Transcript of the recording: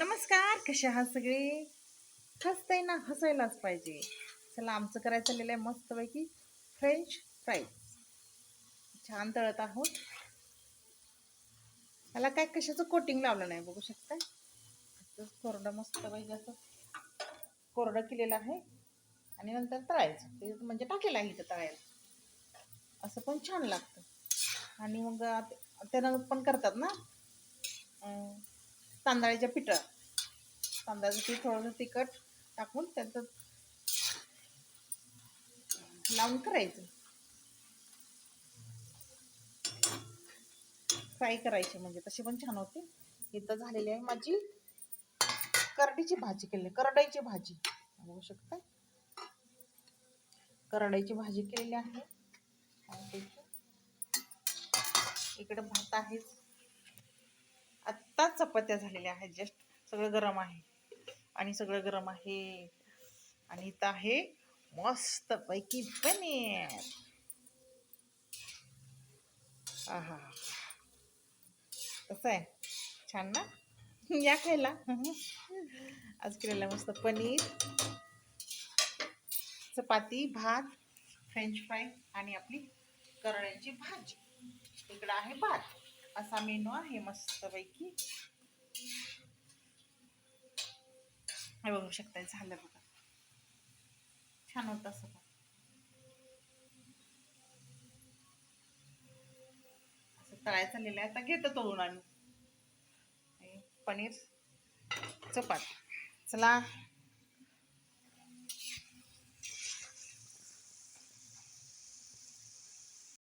नमस्कार कसे आहात सगळे? हसताय ना हसायलाच पाहिजे. चला आमचं करायचं आलेलं आहे मस्तपैकी फ्रेंच फ्राईज छान तळत आहोत. त्याला काय कशाचं कोटिंग लावलं नाही बघू शकता कोरडं कोरडं मस्तपैकी असं कोरडं केलेलं आहे. आणि नंतर तळायचं. ते म्हणजे टाकेलं आहे इथं तळायला. असं पण छान लागतं. आणि मग त्यानं पण करतात ना? तांदळाच्या पिठं. तांदळाचं पीठ थोडंसं तिखट टाकून त्याचं लावून करायचं. फ्राय करायचे म्हणजे तशी पण छान होते. इथं झालेली आहे माझी करडीची भाजी केलेली करडाईची भाजी. बघू शकता. करडाईची भाजी केलेली आहे. इकडे भात आहेच. आत्ता चपात्या झालेल्या आहेत. जस्ट सगळं गरम आहे. आणि सगळं गरम आहे. आणि इथं आहे मस्त पैकी पनीर. आहा. कसं आहे? छान ना? या खायला. आज केलेला मस्त पनीर. चपाती भात फ्रेंच फ्राय आणि आपली करण्याची भाजी. इकडं आहे भात. असा मेनू आहे मस्तपैकी. हे बघू शकता झालं बघा. छान होत असं पण. असं तळायचं चाललेलं आहे. आता घेतो तळून आम्ही पनीर चपाती. चला.